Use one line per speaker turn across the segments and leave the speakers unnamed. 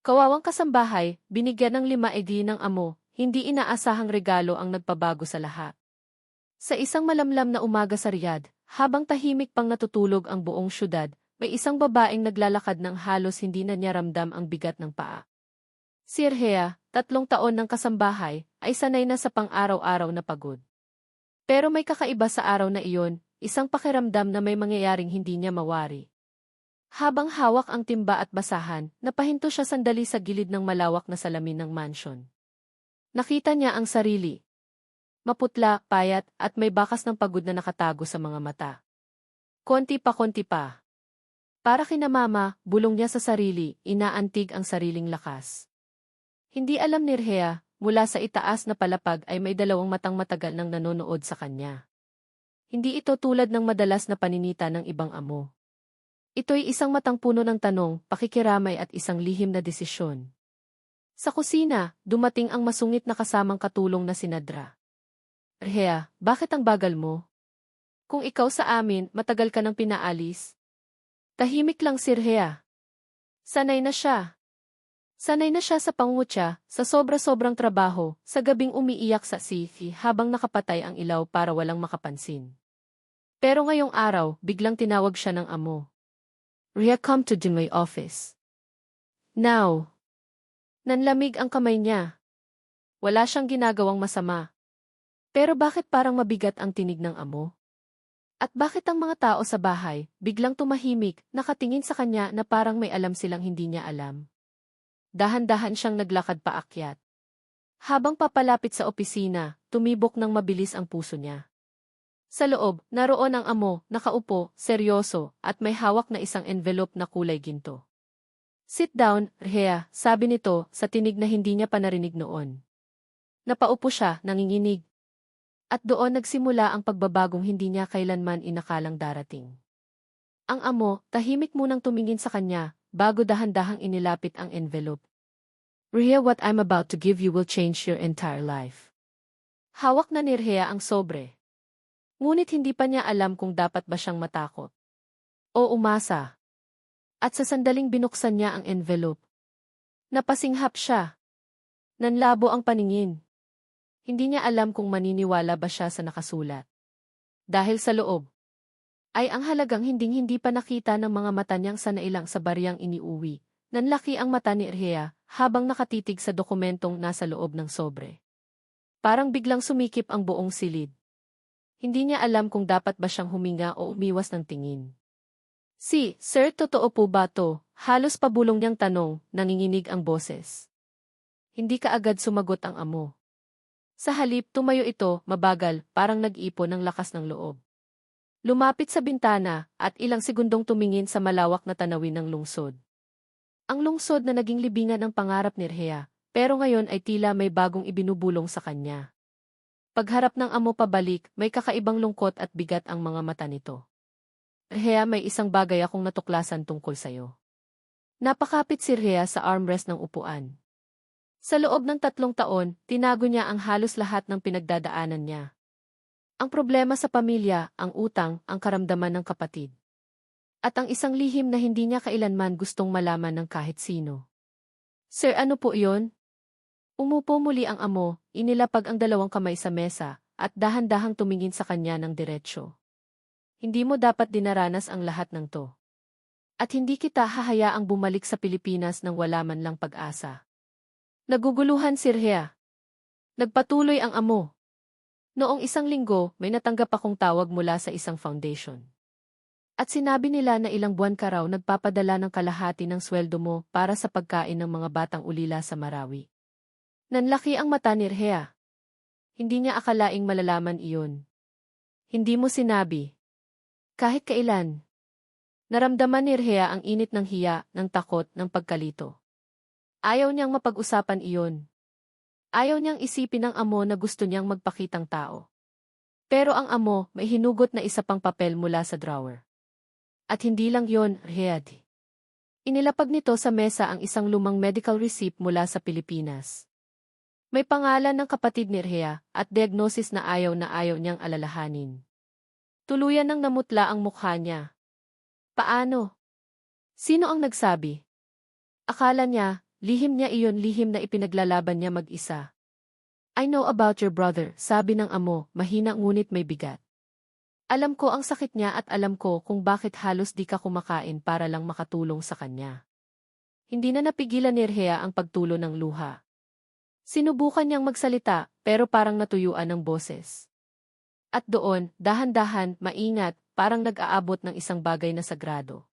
Kawawang kasambahay, binigyan ng lima edi ng amo, hindi inaasahang regalo ang nagpabago sa lahat. Sa isang malamlam na umaga sa Riyadh, habang tahimik pang natutulog ang buong syudad, may isang babaeng naglalakad ng halos hindi na niya ramdam ang bigat ng paa. Si Erhea, tatlong taon ng kasambahay, ay sanay na sa pang-araw-araw na pagod. Pero may kakaiba sa araw na iyon, isang pakiramdam na may mangyayaring hindi niya mawari. Habang hawak ang timba at basahan, napahinto siya sandali sa gilid ng malawak na salamin ng mansion. Nakita niya ang sarili. Maputla, payat, at may bakas ng pagod na nakatago sa mga mata. Konti pa konti pa. Para kina mama, bulong niya sa sarili, inaantig ang sariling lakas. Hindi alam ni Rhea, mula sa itaas na palapag ay may dalawang matang matagal nang nanonood sa kanya. Hindi ito tulad ng madalas na paninita ng ibang amo. Ito'y isang matang puno ng tanong, pakikiramay at isang lihim na desisyon. Sa kusina, dumating ang masungit na kasamang katulong na sinadra. Rhea, bakit ang bagal mo? Kung ikaw sa amin, matagal ka nang pinaalis. Tahimik lang si Rhea. Sanay na siya. Sanay na siya sa pangutya, sa sobra-sobrang trabaho, sa gabing umiiyak sa sifi habang nakapatay ang ilaw para walang makapansin. Pero ngayong araw, biglang tinawag siya ng amo. Rhea come to my office. Now. Nanlamig ang kamay niya. Wala siyang ginagawang masama. Pero bakit parang mabigat ang tinig ng amo? At bakit ang mga tao sa bahay, biglang tumahimik, nakatingin sa kanya na parang may alam silang hindi niya alam? Dahan-dahan siyang naglakad paakyat. Habang papalapit sa opisina, tumibok ng mabilis ang puso niya. Sa loob, naroon ang amo, nakaupo, seryoso, at may hawak na isang envelope na kulay ginto. Sit down, Rhea, sabi nito sa tinig na hindi niya pa narinig noon. Napaupo siya, nanginginig. At doon nagsimula ang pagbabagong hindi niya kailanman inakalang darating. Ang amo, tahimik munang tumingin sa kanya, bago dahan-dahang inilapit ang envelope. Rhea, what I'm about to give you will change your entire life. Hawak na ni Rhea ang sobre. Ngunit hindi pa niya alam kung dapat ba siyang matakot. O umasa. At sa sandaling binuksan niya ang envelope. Napasinghap siya. Nanlabo ang paningin. Hindi niya alam kung maniniwala ba siya sa nakasulat. Dahil sa loob. Ay ang halagang hinding-hindi pa nakita ng mga mata niyang sanailang sa bariyang iniuwi. Nanlaki ang mata ni Rhea habang nakatitig sa dokumentong nasa loob ng sobre. Parang biglang sumikip ang buong silid. Hindi niya alam kung dapat ba siyang huminga o umiwas ng tingin. Si, Sir, totoo po ba to? Halos pabulong niyang tanong, nanginginig ang boses. Hindi ka agad sumagot ang amo. Sa halip, tumayo ito, mabagal, parang nag-ipon ng lakas ng loob. Lumapit sa bintana, at ilang segundong tumingin sa malawak na tanawin ng lungsod. Ang lungsod na naging libingan ng pangarap ni Rhea, pero ngayon ay tila may bagong ibinubulong sa kanya. Pagharap ng amo pabalik, may kakaibang lungkot at bigat ang mga mata nito. Rhea, may isang bagay akong natuklasan tungkol sa'yo. Napakapit si Rhea sa armrest ng upuan. Sa loob ng tatlong taon, tinago niya ang halos lahat ng pinagdadaanan niya. Ang problema sa pamilya, ang utang, ang karamdaman ng kapatid. At ang isang lihim na hindi niya kailanman gustong malaman ng kahit sino. Sir, ano po iyon? Umupo muli ang amo, inilapag ang dalawang kamay sa mesa, at dahan-dahang tumingin sa kanya ng diretsyo. Hindi mo dapat dinaranas ang lahat ng to. At hindi kita hahayaang bumalik sa Pilipinas nang wala man lang pag-asa. Naguguluhan si Rhea. Nagpatuloy ang amo. Noong isang linggo, may natanggap akong tawag mula sa isang foundation. At sinabi nila na ilang buwan ka raw nagpapadala ng kalahati ng sweldo mo para sa pagkain ng mga batang ulila sa Marawi. Nanlaki ang mata ni Rhea. Hindi niya akalaing malalaman iyon. Hindi mo sinabi. Kahit kailan. Naramdaman ni Rhea ang init ng hiya, ng takot, ng pagkalito. Ayaw niyang mapag-usapan iyon. Ayaw niyang isipin ng amo na gusto niyang magpakitang tao. Pero ang amo may hinugot na isa pang papel mula sa drawer. At hindi lang yon, Rhea. Inilapag nito sa mesa ang isang lumang medical receipt mula sa Pilipinas. May pangalan ng kapatid ni Rhea at diagnosis na ayaw na ayaw niyang alalahanin. Tuluyan nang namutla ang mukha niya. Paano? Sino ang nagsabi? Akala niya, lihim niya iyon lihim na ipinaglalaban niya mag-isa. I know about your brother, sabi ng amo, mahina ngunit may bigat. Alam ko ang sakit niya at alam ko kung bakit halos di ka kumakain para lang makatulong sa kanya. Hindi na napigilan ni Rhea ang pagtulo ng luha. Sinubukan niyang magsalita, pero parang natuyuan ng boses. At doon, dahan-dahan, maingat, parang nag-aabot ng isang bagay na sagrado.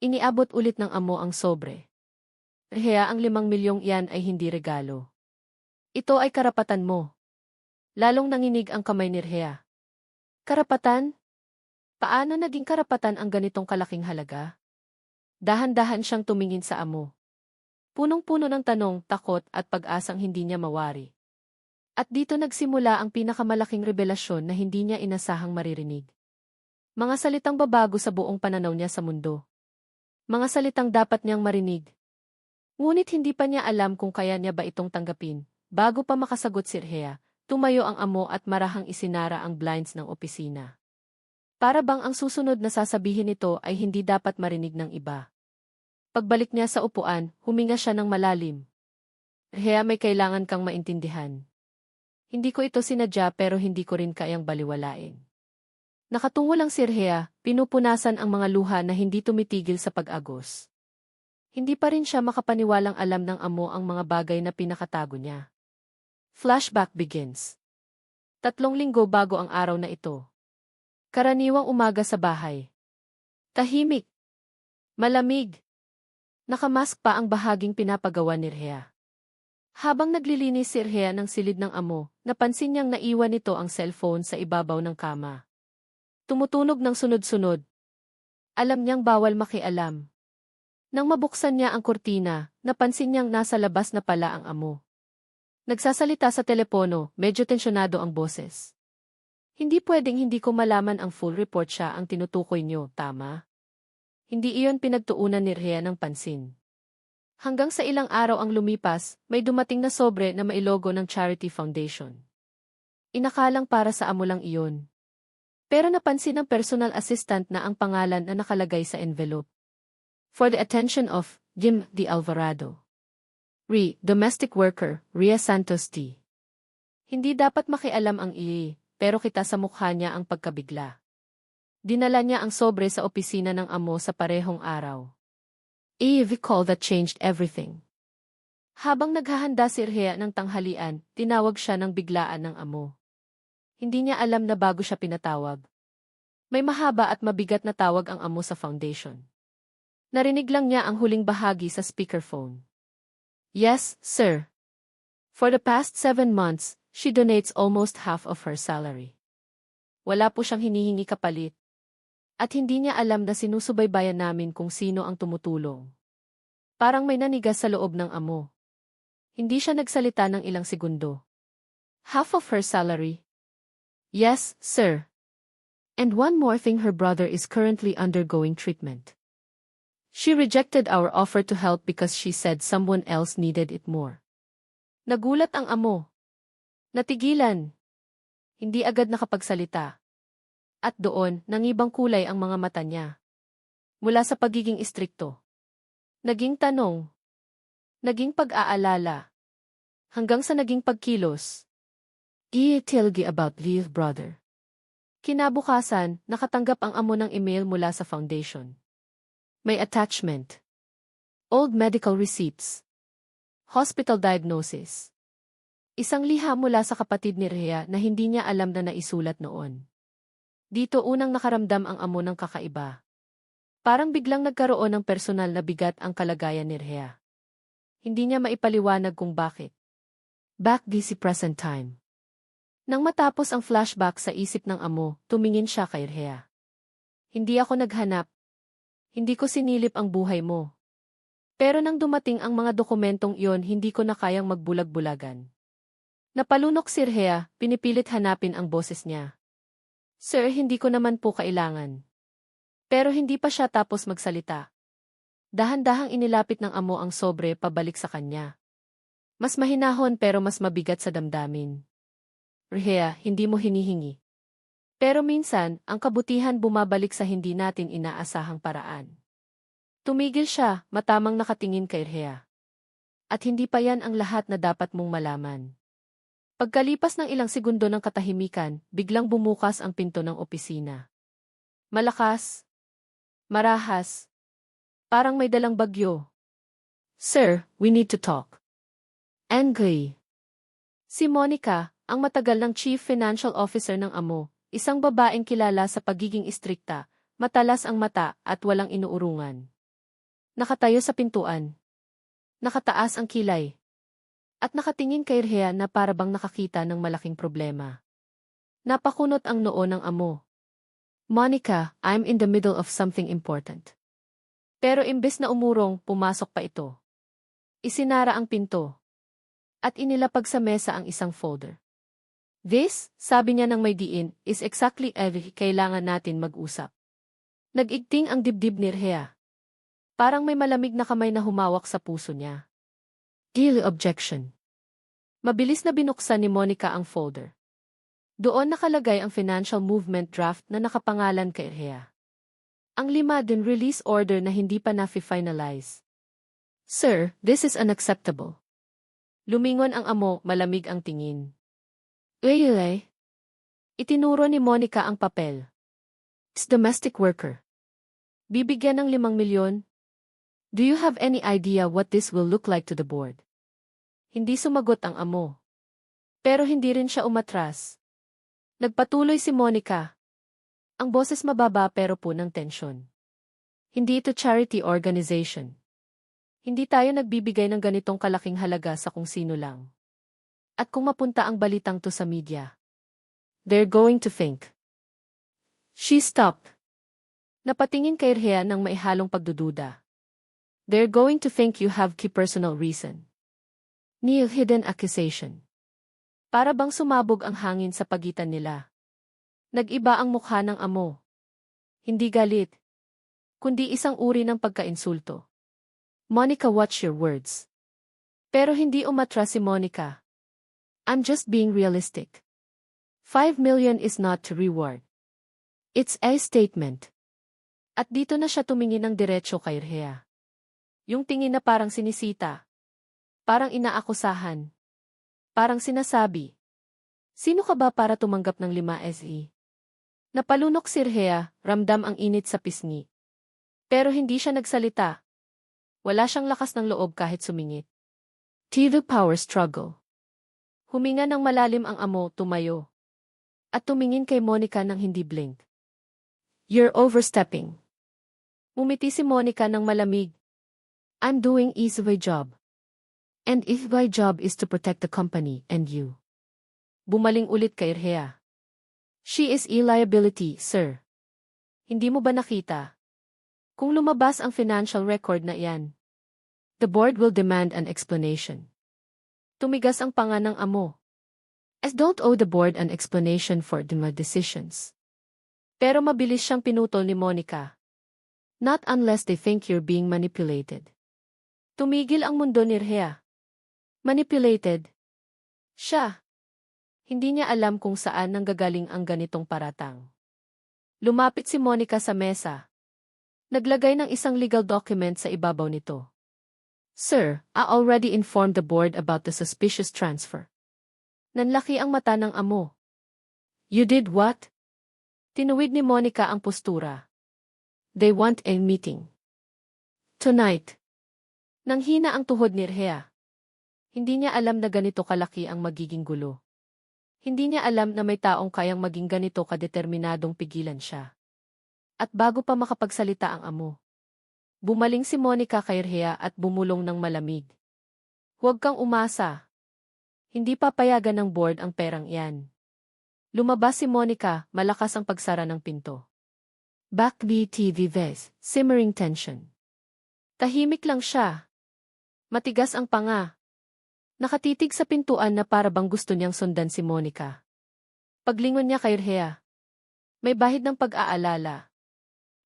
Iniabot ulit ng amo ang sobre. Rhea ang limang milyong iyan ay hindi regalo. Ito ay karapatan mo. Lalong nanginig ang kamay ni Rhea. Karapatan? Paano naging karapatan ang ganitong kalaking halaga? Dahan-dahan siyang tumingin sa amo. Punong-puno ng tanong, takot at pag-asang hindi niya mawari. At dito nagsimula ang pinakamalaking revelasyon na hindi niya inasahang maririnig. Mga salitang babago sa buong pananaw niya sa mundo. Mga salitang dapat niyang marinig. Ngunit hindi pa niya alam kung kaya niya ba itong tanggapin. Bago pa makasagot si Rhea, tumayo ang amo at marahang isinara ang blinds ng opisina. Para bang ang susunod na sasabihin nito ay hindi dapat marinig ng iba. Pagbalik niya sa upuan, huminga siya ng malalim. Rhea may kailangan kang maintindihan. Hindi ko ito sinadya pero hindi ko rin kayang baliwalain. Nakatungo lang si Rhea, pinupunasan ang mga luha na hindi tumitigil sa pag-agos. Hindi pa rin siya makapaniwalang alam ng amo ang mga bagay na pinakatago niya. Flashback begins. Tatlong linggo bago ang araw na ito. Karaniwang umaga sa bahay. Tahimik. Malamig. Nakamask pa ang bahaging pinapagawa ni Rhea. Habang naglilinis si Rhea ng silid ng amo, napansin niyang naiwan nito ang cellphone sa ibabaw ng kama. Tumutunog ng sunod-sunod. Alam niyang bawal makialam. Nang mabuksan niya ang kurtina, napansin niyang nasa labas na pala ang amo. Nagsasalita sa telepono, medyo tensyonado ang boses. Hindi pwedeng hindi ko malaman ang full report siya ang tinutukoy niyo, tama? Hindi iyon pinagtuunan ni Rhea ng pansin. Hanggang sa ilang araw ang lumipas, may dumating na sobre na mailogo ng Charity Foundation. Inakalang para sa amo lang iyon. Pero napansin ng personal assistant na ang pangalan na nakalagay sa envelope. For the attention of Jim D. Alvarado. Re, domestic worker, Ria Santos T. Hindi dapat makialam ang iyi, pero kita sa mukha niya ang pagkabigla. Dinala niya ang sobre sa opisina ng amo sa parehong araw. Eve call that changed everything. Habang naghahanda si Rhea ng tanghalian, tinawag siya ng biglaan ng amo. Hindi niya alam na bago siya pinatawag. May mahaba at mabigat na tawag ang amo sa foundation. Narinig lang niya ang huling bahagi sa speakerphone. Yes, sir. For the past seven months, she donates almost half of her salary. Wala po siyang hinihingi kapalit. At hindi niya alam na sinusubaybayan namin kung sino ang tumutulong. Parang may nanigas sa loob ng amo. Hindi siya nagsalita ng ilang segundo. Half of her salary? Yes, sir. And one more thing her brother is currently undergoing treatment. She rejected our offer to help because she said someone else needed it more. Nagulat ang amo. Natigilan. Hindi agad nakapagsalita. At doon, nangibang kulay ang mga mata niya. Mula sa pagiging istrikto. Naging tanong. Naging pag-aalala. Hanggang sa naging pagkilos. Gi-tilgi about Lee's brother. Kinabukasan, nakatanggap ang amo ng email mula sa foundation. May attachment. Old medical receipts. Hospital diagnosis. Isang liha mula sa kapatid ni Rhea na hindi niya alam na naisulat noon. Dito unang nakaramdam ang amo ng kakaiba. Parang biglang nagkaroon ng personal na bigat ang kalagayan ni Rhea. Hindi niya maipaliwanag kung bakit. Back this present time. Nang matapos ang flashback sa isip ng amo, tumingin siya kay Rhea. Hindi ako naghanap, hindi ko sinilip ang buhay mo. Pero nang dumating ang mga dokumentong iyon hindi ko na kayang magbulag-bulagan. Napalunok si Rhea, pinipilit hanapin ang boses niya. Sir, hindi ko naman po kailangan. Pero hindi pa siya tapos magsalita. Dahan-dahang inilapit ng amo ang sobre pabalik sa kanya. Mas mahinahon pero mas mabigat sa damdamin. Rhea, hindi mo hinihingi. Pero minsan, ang kabutihan bumabalik sa hindi natin inaasahang paraan. Tumigil siya, matamang nakatingin kay Rhea. At hindi pa yan ang lahat na dapat mong malaman. Pagkalipas ng ilang segundo ng katahimikan, biglang bumukas ang pinto ng opisina. Malakas. Marahas. Parang may dalang bagyo. Sir, we need to talk. Angry. Si Monica, ang matagal ng Chief Financial Officer ng AMO, isang babaeng kilala sa pagiging istrikta, matalas ang mata at walang inuurungan. Nakatayo sa pintuan. Nakataas ang kilay. At nakatingin kay Rhea na parabang nakakita ng malaking problema. Napakunot ang noo ng amo. Monica, I'm in the middle of something important. Pero imbes na umurong, pumasok pa ito. Isinara ang pinto. At inilapag sa mesa ang isang folder. This, sabi niya ng may diin, is exactly every kailangan natin mag-usap. Nag-igting ang dibdib ni Rhea. Parang may malamig na kamay na humawak sa puso niya. Deal objection. Mabilis na binuksan ni Monica ang folder. Doon nakalagay ang financial movement draft na nakapangalan kay Rhea. Ang lima din release order na hindi pa na-finalize. Sir, this is unacceptable. Lumingon ang amo, malamig ang tingin. Uy, Itinuro ni Monica ang papel. It's domestic worker. Bibigyan ng limang milyon, Do you have any idea what this will look like to the board? Hindi sumagot ang amo. Pero hindi rin siya umatras. Nagpatuloy si Monica. Ang boses mababa pero po ng tensyon. Hindi ito charity organization. Hindi tayo nagbibigay ng ganitong kalaking halaga sa kung sino lang. At kung mapunta ang balitang to sa media, they're going to think. She stopped. Napatingin kay Rhea ng maihalong pagdududa. They're going to think you have key personal reason. Neil hidden accusation. Para bang sumabog ang hangin sa pagitan nila. Nag-iba ang mukha ng amo. Hindi galit. Kundi isang uri ng pagkainsulto. Monica watch your words. Pero hindi umatras si Monica. I'm just being realistic. 5 million is not to reward. It's a statement. At dito na siya tumingin ng diretsyo kay Rhea. Yung tingin na parang sinisita. Parang inaakusahan. Parang sinasabi. Sino ka ba para tumanggap ng 5 SE? Napalunok si Rhea, ramdam ang init sa pisngi. Pero hindi siya nagsalita. Wala siyang lakas ng loob kahit sumingit. TV power struggle. Huminga ng malalim ang amo, tumayo. At tumingin kay Monica ng hindi blink. You're overstepping. Mumiti si Monica ng malamig, I'm doing easy job. And if my job is to protect the company and you. Bumaling ulit kay Rhea. She is a liability, sir. Hindi mo ba nakita? Kung lumabas ang financial record na iyan, the board will demand an explanation. Tumigas ang panga ng amo. As don't owe the board an explanation for the decisions. Pero mabilis siyang pinutol ni Monica. Not unless they think you're being manipulated. Tumigil ang mundo ni Rhea. Manipulated. Siya. Hindi niya alam kung saan nanggagaling ang ganitong paratang. Lumapit si Monica sa mesa. Naglagay ng isang legal document sa ibabaw nito. Sir, I already informed the board about the suspicious transfer. Nanlaki ang mata ng amo. You did what? Tinuwid ni Monica ang postura. They want a meeting. Tonight. Nang hina ang tuhod ni Rhea. Hindi niya alam na ganito kalaki ang magiging gulo. Hindi niya alam na may taong kayang maging ganito kadeterminadong pigilan siya. At bago pa makapagsalita ang amo. Bumaling si Monica kay Rhea at bumulong ng malamig. Huwag kang umasa. Hindi papayagan ng board ang perang iyan. Lumabas si Monica, malakas ang pagsara ng pinto. Back BTV Vez, simmering tension. Tahimik lang siya, Matigas ang panga. Nakatitig sa pintuan na para bang gusto niyang sundan si Monica. Paglingon niya kay Rhea. May bahid ng pag-aalala.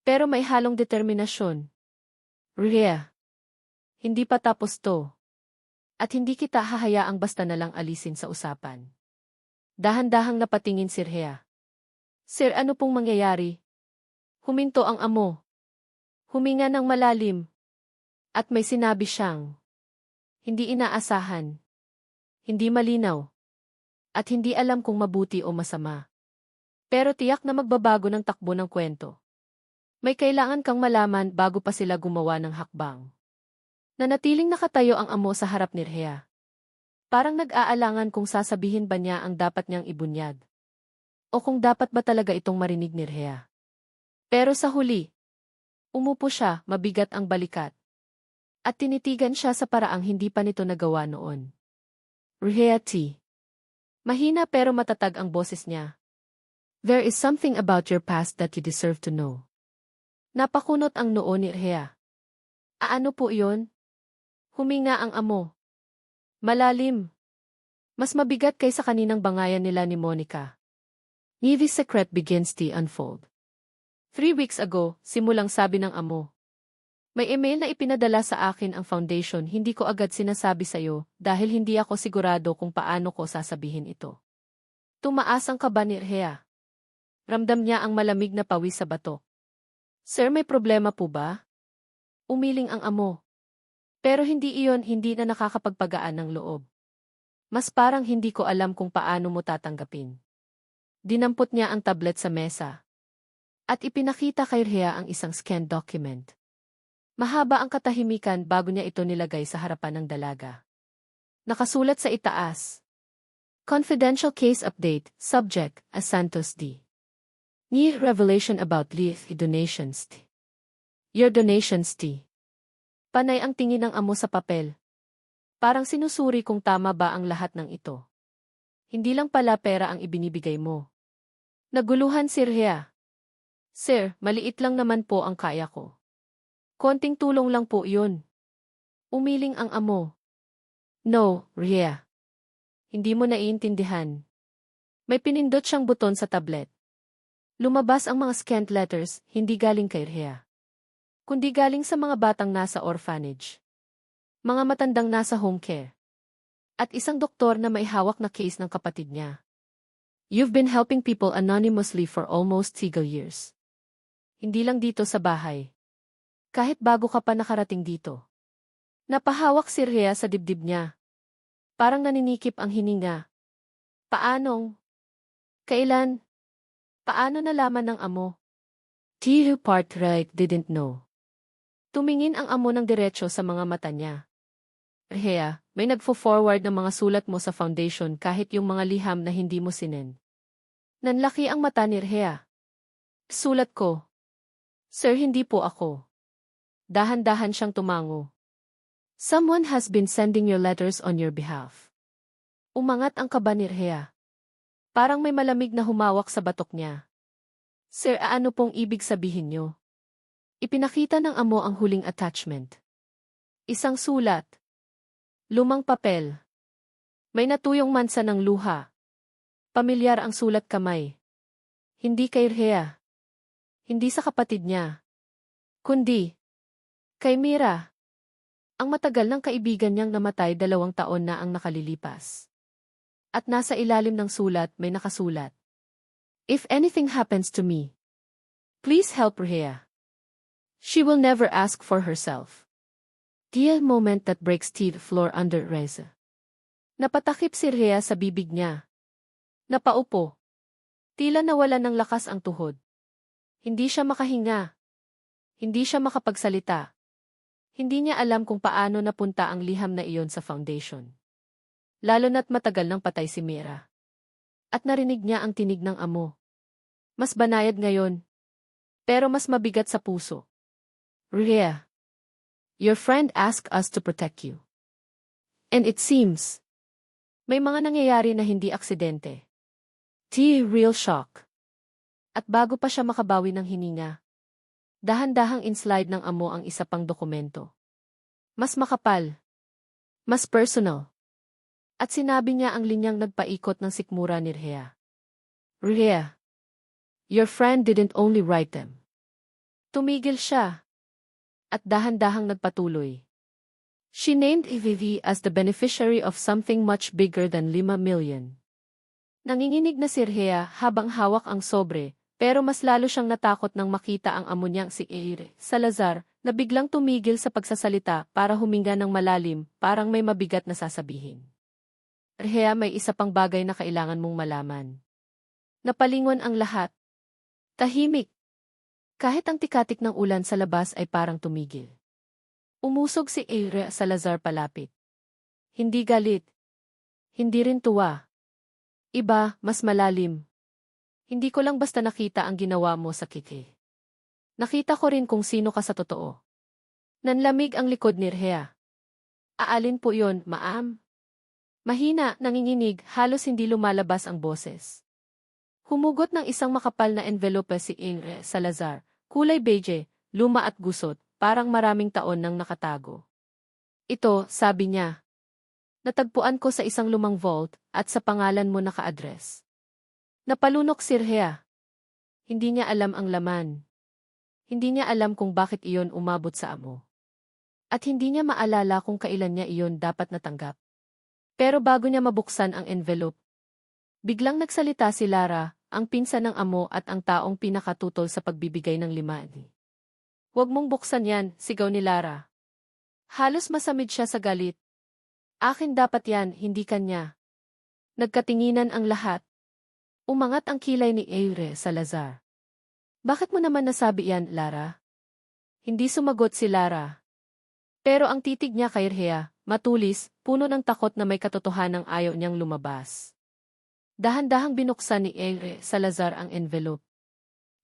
Pero may halong determinasyon. Rhea. Hindi pa tapos to. At hindi kita hahayaang basta na lang alisin sa usapan. Dahan-dahang napatingin si Rhea. Sir, ano pong mangyayari? Huminto ang amo. Huminga ng malalim. At may sinabi siyang, Hindi inaasahan. Hindi malinaw. At hindi alam kung mabuti o masama. Pero tiyak na magbabago ng takbo ng kwento. May kailangan kang malaman bago pa sila gumawa ng hakbang. Nanatiling nakatayo ang amo sa harap ni Rhea. Parang nag-aalangan kung sasabihin ba niya ang dapat niyang ibunyag. O kung dapat ba talaga itong marinig ni Rhea. Pero sa huli, umupo siya, mabigat ang balikat. At tinitigan siya sa paraang hindi pa nito nagawa noon. Rhea T. Mahina pero matatag ang boses niya. There is something about your past that you deserve to know. Napakunot ang noo ni Rhea. Aano po iyon? Huminga ang amo. Malalim. Mas mabigat kaysa kaninang bangayan nila ni Monica. Nivi's secret begins to unfold. Three weeks ago, simulang sabi ng amo. May email na ipinadala sa akin ang foundation hindi ko agad sinasabi sa'yo dahil hindi ako sigurado kung paano ko sasabihin ito. Tumaas ang kaba ni Rhea. Ramdam niya ang malamig na pawis sa bato. Sir, may problema po ba? Umiling ang amo. Pero hindi iyon hindi na nakakapagpagaan ng loob. Mas parang hindi ko alam kung paano mo tatanggapin. Dinampot niya ang tablet sa mesa. At ipinakita kay Rhea ang isang scanned document. Mahaba ang katahimikan bago niya ito nilagay sa harapan ng dalaga. Nakasulat sa itaas. Confidential Case Update, Subject, as Santos D. New revelation about Leaf donations T. Your donations T. Panay ang tingin ng amo sa papel. Parang sinusuri kung tama ba ang lahat ng ito. Hindi lang pala pera ang ibinibigay mo. Naguluhan si Rhea. Sir, maliit lang naman po ang kaya ko. Konting tulong lang po yun. Umiling ang amo. No, Rhea. Hindi mo naiintindihan. May pinindot siyang buton sa tablet. Lumabas ang mga scanned letters, hindi galing kay Rhea. Kundi galing sa mga batang nasa orphanage. Mga matandang nasa home care. At isang doktor na may hawak na case ng kapatid niya. You've been helping people anonymously for almost single years. Hindi lang dito sa bahay. Kahit bago ka pa nakarating dito. Napahawak si Rhea sa dibdib niya. Parang naninikip ang hininga. Paanong? Kailan? Paano nalaman ng amo? T. who part right didn't know. Tumingin ang amo ng diretsyo sa mga mata niya. Rhea, may nagfo-forward ng mga sulat mo sa foundation kahit yung mga liham na hindi mo sinen. Nanlaki ang mata ni Rhea. Sulat ko. Sir, hindi po ako. Dahan-dahan siyang tumango. Someone has been sending your letters on your behalf. Umangat ang kaba. Parang may malamig na humawak sa batok niya. Sir, ano pong ibig sabihin niyo? Ipinakita ng amo ang huling attachment. Isang sulat. Lumang papel. May natuyong mansa ng luha. Pamilyar ang sulat kamay. Hindi kay Rhea. Hindi sa kapatid niya. Kundi, Kay Mira. Ang matagal ng kaibigan niyang namatay dalawang taon na ang nakalilipas. At nasa ilalim ng sulat may nakasulat. If anything happens to me, please help Rhea. She will never ask for herself. Dear moment that breaks teeth floor under Reza. Napatakip si Rhea sa bibig niya. Napaupo. Tila nawala ng lakas ang tuhod. Hindi siya makahinga. Hindi siya makapagsalita. Hindi niya alam kung paano napunta ang liham na iyon sa foundation. Lalo na't matagal nang patay si Mira. At narinig niya ang tinig ng amo. Mas banayad ngayon. Pero mas mabigat sa puso. Rhea. Your friend asked us to protect you. And it seems, may mga nangyayari na hindi aksidente. T. Real shock. At bago pa siya makabawi ng hininga, Dahan-dahang inslide ng amo ang isa pang dokumento. Mas makapal. Mas personal. At sinabi niya ang linyang nagpaikot ng sikmura ni Rhea. Rhea, your friend didn't only write them. Tumigil siya. At dahan-dahang nagpatuloy. She named Vivi as the beneficiary of something much bigger than 5 million. Nanginginig na si Rhea habang hawak ang sobre, pero mas lalo siyang natakot nang makita ang amo niyang si Eire Salazar na biglang tumigil sa pagsasalita para huminga ng malalim, parang may mabigat na sasabihin. Rhea may isa pang bagay na kailangan mong malaman. Napalingon ang lahat. Tahimik. Kahit ang tikatik ng ulan sa labas ay parang tumigil. Umusog si Eire Salazar palapit. Hindi galit. Hindi rin tuwa. Iba, mas malalim. Hindi ko lang basta nakita ang ginawa mo sa kiki. Nakita ko rin kung sino ka sa totoo. Nanlamig ang likod ni Rhea. Aalin po yon, maam? Mahina, nanginginig, halos hindi lumalabas ang boses. Humugot ng isang makapal na envelope si Ingre Salazar, kulay beige, luma at gusot, parang maraming taon nang nakatago. Ito, sabi niya. Natagpuan ko sa isang lumang vault at sa pangalan mo naka-address. Napalunok si Rhea. Hindi niya alam ang laman. Hindi niya alam kung bakit iyon umabot sa amo. At hindi niya maalala kung kailan niya iyon dapat natanggap. Pero bago niya mabuksan ang envelope, biglang nagsalita si Lara, ang pinsan ng amo at ang taong pinakatutol sa pagbibigay ng limani. Huwag mong buksan yan, sigaw ni Lara. Halos masamid siya sa galit. Akin dapat yan, hindi kanya. Nagkatinginan ang lahat. Umangat ang kilay ni Eire Salazar. Bakit mo naman nasabi yan, Lara? Hindi sumagot si Lara. Pero ang titig niya kay Rhea, matulis, puno ng takot na may katotohanang ayaw niyang lumabas. Dahan-dahang binuksan ni Eire Salazar ang envelope.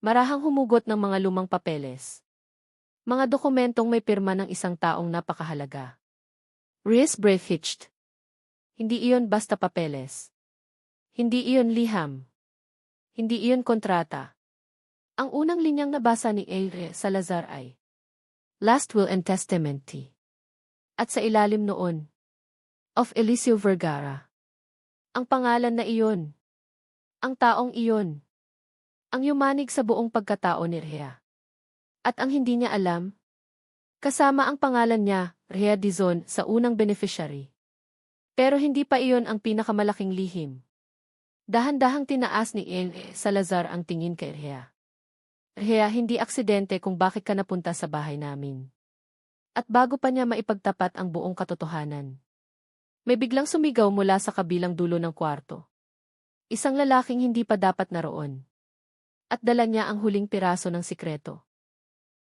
Marahang humugot ng mga lumang papeles. Mga dokumentong may pirma ng isang taong napakahalaga. Riz Brefitched. Hindi iyon basta papeles. Hindi iyon liham. Hindi iyon kontrata. Ang unang linyang nabasa ni Eire Salazar ay Last Will and Testament T. At sa ilalim noon, of Eliseo Vergara. Ang pangalan na iyon. Ang taong iyon. Ang yumanig sa buong pagkatao ni Rhea. At ang hindi niya alam, kasama ang pangalan niya, Rhea Dizon, sa unang beneficiary. Pero hindi pa iyon ang pinakamalaking lihim. Dahan-dahang tinaas ni Eire Salazar ang tingin kay Rhea. Rhea, hindi aksidente kung bakit ka napunta sa bahay namin. At bago pa niya maipagtapat ang buong katotohanan. May biglang sumigaw mula sa kabilang dulo ng kwarto. Isang lalaking hindi pa dapat naroon. At dala niya ang huling piraso ng sikreto.